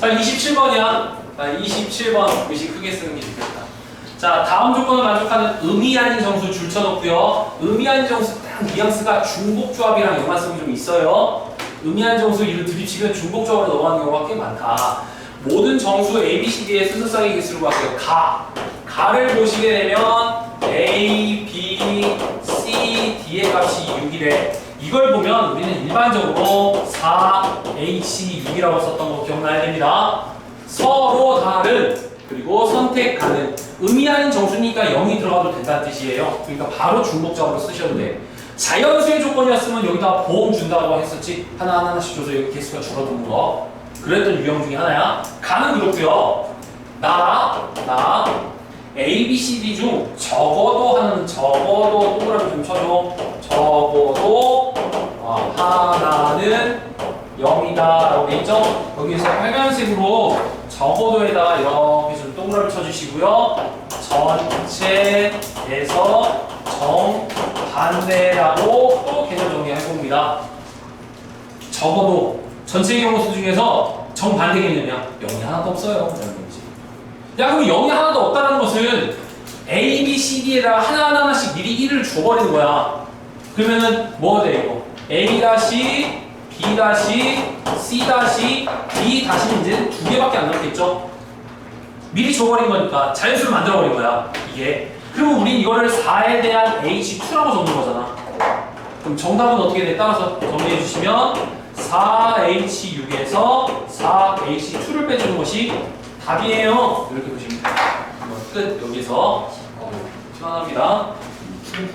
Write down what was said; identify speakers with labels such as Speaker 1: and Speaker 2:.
Speaker 1: 자, 27번이야. 자, 27번 글씨 크게 쓰는 게 좋겠다. 자, 다음 조건을 만족하는 의미 아닌 정수 줄쳐놓고요. 의미 아닌 정수 딱 뉘앙스가 중복조합이랑 연관성이 좀 있어요. 의미 아닌 정수 이를 들이치면 중복조합으로 넘어가는 경우가 꽤 많다. 모든 정수 A, B, C, D의 순서상의 개수를 구하세요. 가. 가를 보시게 되면 A, B, C, D의 값이 6이래. 이걸 보면 우리는 일반적으로 4, H, 6이라고 썼던 거 기억나야 됩니다. 서로 다른 그리고 선택 가능 의미하는 정수니까 0이 들어가도 된다는 뜻이에요. 그러니까 바로 중복적으로 쓰셔도 돼. 자연수의 조건이었으면 여기다 보험 준다고 했었지 하나 하나씩 줘서 여기 개수가 줄어드는 거 그랬던 유형 중에 하나야. 가는 그렇고요. 나, 나 A, B, C, D 중 적어도 하는 적어도 동그라미 좀 쳐줘. 어, 하 나는 0이다 라고 돼 있죠? 여기서 빨간색으로 적어도에다 이렇게 좀 동그라미 쳐주시고요. 전체에서 정반대라고 또 개념 정리해 봅니다. 적어도 전체 경우수 중에서 정반대 개념이야. 0이 하나도 없어요. 야 그럼 0이 하나도 없다는 것은 A, B, C, D에다가 하나하나 하나씩 미리 1을 줘버리는 거야. 그러면은 뭐가 돼 이거? A 다시 B 다시 C 다시 D 다시는 이제 두 개밖에 안 남겠죠? 미리 줘버린 거니까 자연수를 만들어버린 거야 이게. 그러면 우린 이거를 4에 대한 H2라고 적는 거잖아. 그럼 정답은 어떻게 돼? 따라서 정리해 주시면 4H6에서 4H2를 빼주는 것이 답이에요. 이렇게 보시면 돼요 끝. 여기서 시원합니다. 2